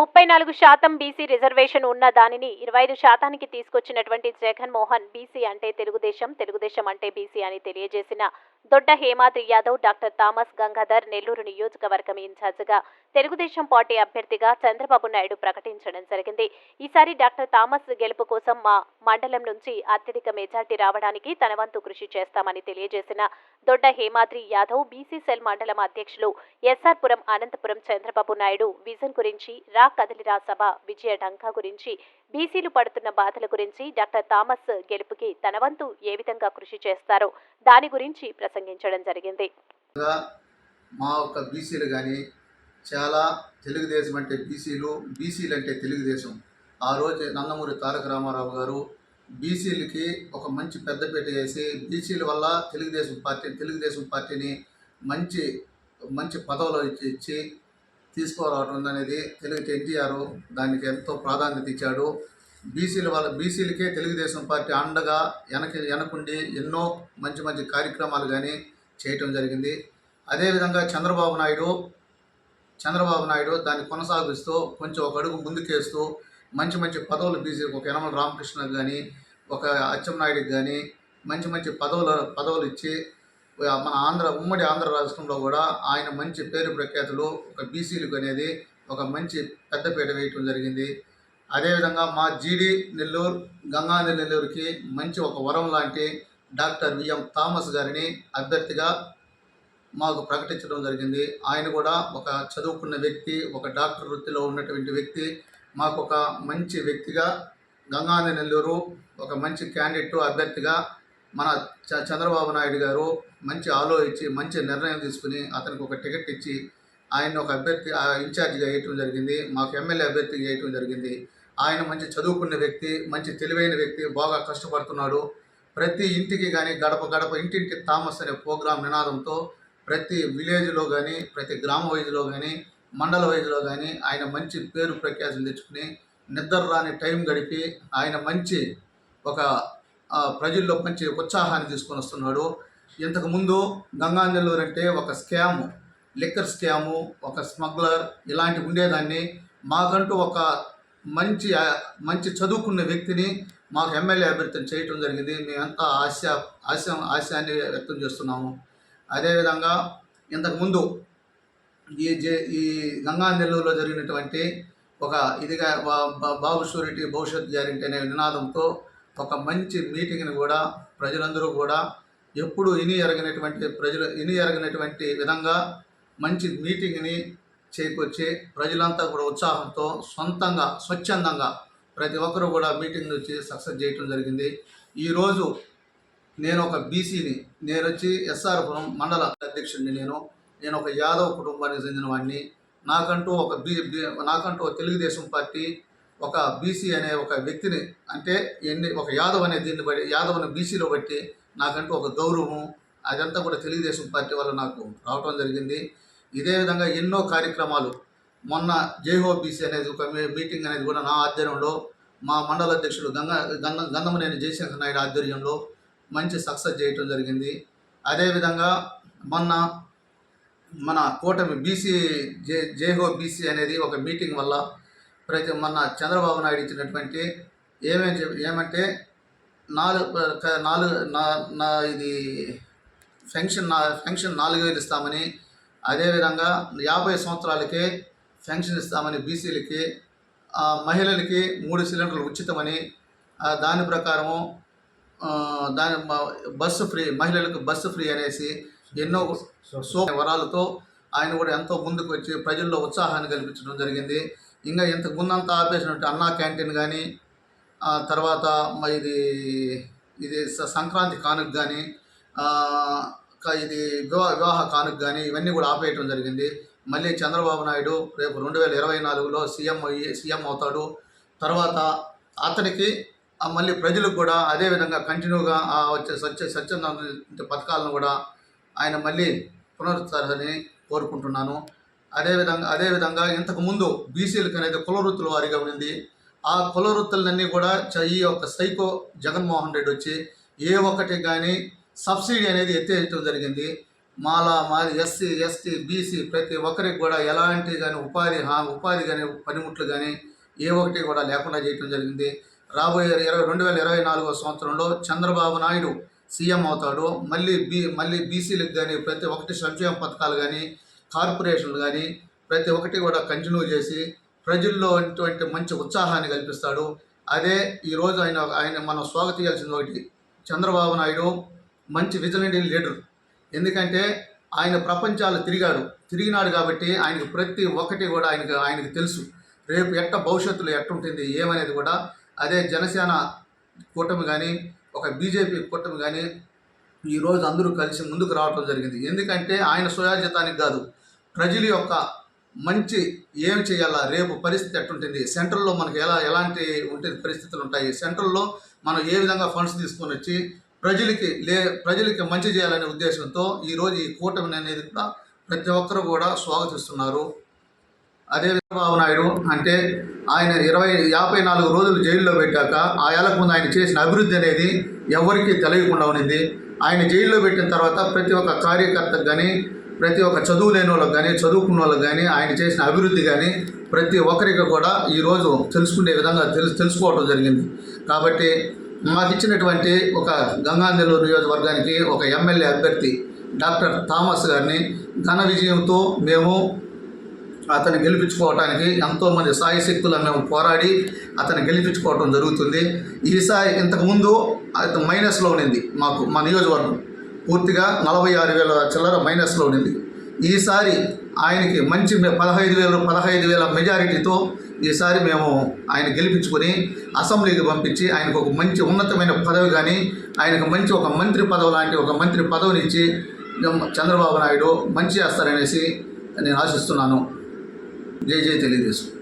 ముప్పై నాలుగు శాతం బీసీ రిజర్వేషన్ ఉన్న దానిని ఇరవై ఐదు శాతానికి తీసుకొచ్చినటువంటి జగన్మోహన్ బీసీ అంటే తెలుగుదేశం తెలుగుదేశం అంటే బీసీ అని తెలియజేసిన దొడ్డ హేమాద్రి యాదవ్ డాక్టర్ థామస్ గంగాధర్ నెల్లూరు నియోజకవర్గం ఇన్ఛార్జిగా తెలుగుదేశం పార్టీ అభ్యర్థిగా చంద్రబాబు నాయుడు ప్రకటించడం జరిగింది. ఈసారి డాక్టర్ థామస్ గెలుపు కోసం మా మండలం నుంచి అత్యధిక మెజార్టీ రావడానికి తన వంతు కృషి చేస్తామని తెలియజేసిన దొడ్డ హేమాద్రి యాదవ్ బీసీ సెల్ మండలం అధ్యక్షులు ఎస్ఆర్పురం అనంతపురం చంద్రబాబు నాయుడు విజన్ గురించి రా కదలిరా సభ విజయ డంకా గురించి బీసీలు పడుతున్న బాధల గురించి డాక్టర్ థామస్ గెలుపుకి తన వంతు ఏ విధంగా కృషి చేస్తారో దాని గురించి ప్రసంగించడం జరిగింది. మా యొక్క బీసీలు కానీ చాలా తెలుగుదేశం అంటే బీసీలు బీసీలు అంటే తెలుగుదేశం. ఆ రోజు నందమూరి తారక రామారావు గారు బీసీలకి ఒక మంచి పెద్దపీట వేసి బీసీల వల్ల తెలుగుదేశం పార్టీ తెలుగుదేశం పార్టీని మంచి మంచి పదవులు ఇచ్చి ఇచ్చి తీసుకురావడం అనేది తెలుగు ఎన్టీఆర్ దానికి ఎంతో ప్రాధాన్యత ఇచ్చాడు. బీసీల వల్ల బీసీలకే తెలుగుదేశం పార్టీ అండగా వెనక వెనకుండి ఎన్నో మంచి మంచి కార్యక్రమాలు కానీ చేయటం జరిగింది. అదేవిధంగా చంద్రబాబు నాయుడు చంద్రబాబు నాయుడు దాన్ని కొనసాగిస్తూ కొంచెం ఒక అడుగు ముందుకేస్తూ మంచి మంచి పదవులు బీసీ ఒక యనమల రామకృష్ణకు కానీ ఒక అచ్చెన్నాయుడికి కానీ మంచి మంచి పదవులు పదవులు ఇచ్చి మన ఆంధ్ర ఉమ్మడి ఆంధ్ర రాష్ట్రంలో కూడా ఆయన మంచి పేరు ప్రఖ్యాతులు ఒక బీసీలకు అనేది ఒక మంచి పెద్దపీట వేయటం జరిగింది. అదేవిధంగా మా జీడి నెల్లూరు గంగాధర్ నెల్లూరుకి మంచి ఒక వరం లాంటి డాక్టర్ విఎం థామస్ గారిని అభ్యర్థిగా మాకు ప్రకటించడం జరిగింది. ఆయన కూడా ఒక చదువుకున్న వ్యక్తి ఒక డాక్టర్ వృత్తిలో ఉన్నటువంటి వ్యక్తి మాకు ఒక మంచి వ్యక్తిగా గంగాధర్ నెల్లూరు ఒక మంచి క్యాండిడేట్ అభ్యర్థిగా మన చ చంద్రబాబు నాయుడు గారు మంచి ఆలోచించి మంచి నిర్ణయం తీసుకుని అతనికి ఒక టికెట్ ఇచ్చి ఆయన ఒక అభ్యర్థి ఆ ఇన్ఛార్జిగా వేయటం జరిగింది. మాకు ఎమ్మెల్యే అభ్యర్థిగా వేయటం జరిగింది. ఆయన మంచి చదువుకున్న వ్యక్తి మంచి తెలివైన వ్యక్తి బాగా కష్టపడుతున్నాడు. ప్రతి ఇంటికి కానీ గడప గడప ఇంటింటి థామస్ అనే ప్రోగ్రాం నినాదంతో ప్రతి విలేజ్లో కానీ ప్రతి గ్రామ వైజ్లో కానీ మండల వైజ్లో కానీ ఆయన మంచి పేరు ప్రఖ్యాతులు తెచ్చుకుని నిద్ర రాని టైం గడిపి ఆయన మంచి ఒక ప్రజల్లో మంచి ఉత్సాహాన్ని తీసుకొని వస్తున్నాడు. ఇంతకుముందు గంగానెల్లూరు అంటే ఒక స్కాము లిక్కర్ స్కాము ఒక స్మగ్లర్ ఇలాంటి ఉండేదాన్ని. మాకంటూ ఒక మంచి మంచి చదువుకున్న వ్యక్తిని మాకు ఎమ్మెల్యే అభ్యర్థిని చేయటం జరిగింది. మేమంతా ఆశ ఆశ ఆశయాన్ని వ్యక్తం చేస్తున్నాము. అదేవిధంగా ఇంతకుముందు ఈ జే ఈ గంగా నెల్లూరులో జరిగినటువంటి ఒక ఇదిగా బా- బా- బాబు షూరిటీ భవిష్యత్ గ్యారెంటీ అనే నినాదంతో ఒక మంచి మీటింగ్ని కూడా ప్రజలందరూ కూడా ఎప్పుడు ఇని ఎరగనటువంటి ప్రజలు ఇని ఎరగనటువంటి విధంగా మంచి మీటింగ్ని చేకొచ్చి ప్రజలంతా కూడా ఉత్సాహంతో సొంతంగా స్వచ్ఛందంగా ప్రతి ఒక్కరూ కూడా మీటింగ్ వచ్చి సక్సెస్ చేయటం జరిగింది. ఈరోజు నేను ఒక బీసీని నేను వచ్చి ఎస్ఆర్పురం మండల అధ్యక్షుడిని నేను. నేను ఒక యాదవ్ కుటుంబానికి చెందిన వాడిని. నాకంటూ ఒక బీ బీ- నాకంటూ ఒక తెలుగుదేశం పార్టీ ఒక బీసీ అనే ఒక వ్యక్తిని అంటే ఎన్ని ఒక యాదవ్ అనే దీన్ని బట్టి యాదవ్ అనే బీసీలో బట్టి నాకంటూ ఒక గౌరవం అదంతా కూడా తెలుగుదేశం పార్టీ వల్ల నాకు రావటం జరిగింది. ఇదే విధంగా ఎన్నో కార్యక్రమాలు. మొన్న జేహోబీసీ అనేది ఒక మీ- మీటింగ్ అనేది కూడా నా ఆధ్వర్యంలో మా మండల అధ్యక్షుడు గంగ గంధ గంధమనేని జయశంకర్ నాయుడు ఆధ్వర్యంలో మంచి సక్సెస్ చేయటం జరిగింది. అదేవిధంగా మొన్న మన కూటమి బీసీ జే జేహో బీసీ అనేది ఒక మీటింగ్ వల్ల ప్రతి మొన్న చంద్రబాబు నాయుడు ఇచ్చినటువంటి ఏమేమి చెప్ ఏమంటే నాలుగు నాలుగు నా నా ఇది ఫెన్షన్ నా ఫెన్షన్ నాలుగు వేలు ఇస్తామని అదేవిధంగా యాభై సంవత్సరాలకే పెన్షన్ ఇస్తామని బీసీలకి మహిళలకి మూడు సిలిండర్లు ఉచితమని దాని ప్రకారము దాని బస్సు ఫ్రీ మహిళలకు బస్సు ఫ్రీ అనేసి ఎన్నో సో వరాలతో ఆయన కూడా ఎంతో ముందుకు వచ్చి ప్రజల్లో ఉత్సాహాన్ని కల్పించడం జరిగింది. ఇంకా ఇంతకు ముందంతా ఆపేసినట్టు అన్నా క్యాంటీన్ కానీ తర్వాత ఇది ఇది సంక్రాంతి కానుక కానీ ఇది వివాహ వివాహ కానుక కానీ ఇవన్నీ కూడా ఆపేయటం జరిగింది. మళ్ళీ చంద్రబాబు నాయుడు రేపు రెండు వేల ఇరవై నాలుగులో సీఎం అయ్యి సీఎం అవుతాడు. తర్వాత అతనికి మళ్ళీ ప్రజలకు కూడా అదే విధంగా కంటిన్యూగా వచ్చే స్వచ్ఛ స్వచ్ఛంద పథకాలను కూడా ఆయన మళ్ళీ పునరుద్ధరించాలని కోరుకుంటున్నాను. అదేవిధంగా అదేవిధంగా ఇంతకుముందు బీసీలకు అనేది కులవృత్తుల వారిగా ఉంది ఆ కులవృత్తులన్నీ కూడా చ- ఈ యొక్క సైకో జగన్మోహన్ రెడ్డి వచ్చి ఏ ఒక్కటి కానీ సబ్సిడీ అనేది ఎత్తేయటం జరిగింది. మాలా మాది ఎస్సీ ఎస్టీ బీసీ ప్రతి ఒక్కరికి కూడా ఎలాంటి కానీ ఉపాధి హా- ఉపాధి కానీ పనిముట్లు కానీ ఏ ఒక్కటి కూడా లేకుండా చేయటం జరిగింది. రాబోయే ఇరవై రెండు వేల ఇరవై నాలుగో సంవత్సరంలో చంద్రబాబు నాయుడు సీఎం అవుతాడు. మళ్ళీ బీ మళ్ళీ బీసీలకు కానీ ప్రతి ఒక్కటి సంక్షేమ పథకాలు కానీ కార్పొరేషన్లు కానీ ప్రతి ఒక్కటి కూడా కంటిన్యూ చేసి ప్రజల్లో ఉన్నటువంటి మంచి ఉత్సాహాన్ని కల్పిస్తాడు. అదే ఈరోజు ఆయన ఆయన మనం స్వాగతించాల్సింది ఒకటి. చంద్రబాబు నాయుడు మంచి విజిలెంట్ లీడర్. ఎందుకంటే ఆయన ప్రపంచాలు తిరిగాడు. తిరిగినాడు కాబట్టి ఆయనకు ప్రతి ఒక్కటి కూడా ఆయనకు ఆయనకు తెలుసు. రేపు ఎట్ట భవిష్యత్తులో ఎట్టుంటుంది ఏమనేది కూడా అదే జనసేన కూటమి కానీ ఒక బీజేపీ కూటమి కానీ ఈరోజు అందరూ కలిసి ముందుకు రావటం జరిగింది. ఎందుకంటే ఆయన స్వయాజితానికి కాదు ప్రజల యొక్క మంచి ఏం చేయాలా రేపు పరిస్థితి ఎట్టుంటుంది సెంట్రల్లో మనకి ఎలా ఎలాంటి ఉంటుంది పరిస్థితులు ఉంటాయి సెంట్రల్లో మనం ఏ విధంగా ఫండ్స్ తీసుకొని వచ్చి ప్రజలకి లే ప్రజలకి మంచి చేయాలనే ఉద్దేశంతో ఈరోజు ఈ కూటమి అనేది కూడా ప్రతి ఒక్కరు కూడా స్వాగతిస్తున్నారు. అదే చంద్రబాబు నాయుడు అంటే ఆయన ఇరవై యాభై నాలుగు రోజులు జైల్లో పెట్టాక ఆ ఏళ్ళకు ముందు ఆయన చేసిన అభివృద్ధి అనేది ఎవరికీ తెలియకుండా ఉన్నింది. ఆయన జైల్లో పెట్టిన తర్వాత ప్రతి ఒక్క కార్యకర్తకు కానీ ప్రతి ఒక్క చదువు లేని వాళ్ళకి కానీ చదువుకున్న వాళ్ళకి కానీ ఆయన చేసిన అభివృద్ధి కానీ ప్రతి ఒక్కరికి కూడా ఈరోజు తెలుసుకునే విధంగా తెలుసు తెలుసుకోవడం జరిగింది. కాబట్టి మాకు ఇచ్చినటువంటి ఒక గంగానెల్లూరు నియోజకవర్గానికి ఒక ఎమ్మెల్యే అభ్యర్థి డాక్టర్ థామస్ గారిని ఘన విజయంతో మేము అతను గెలిపించుకోవడానికి ఎంతోమంది సాయశక్తులను మేము పోరాడి అతను గెలిపించుకోవటం జరుగుతుంది. ఈసారి ఇంతకుముందు అతను మైనస్లో ఉన్నింది మాకు మా నియోజకవర్గం. పూర్తిగా నలభై ఆరు వేల చిల్లర మైనస్లో ఉండింది. ఈసారి ఆయనకి మంచి పదహైదు వేలు పదహైదు వేల మెజారిటీతో ఈసారి మేము ఆయన గెలిపించుకొని అసెంబ్లీకి పంపించి ఆయనకు ఒక మంచి ఉన్నతమైన పదవి కానీ ఆయనకు మంచి ఒక మంత్రి పదవి లాంటి ఒక మంత్రి పదవిని ఇచ్చి చంద్రబాబు నాయుడు మంచి చేస్తారనేసి నేను ఆశిస్తున్నాను. జై జై తెలుగుదేశం.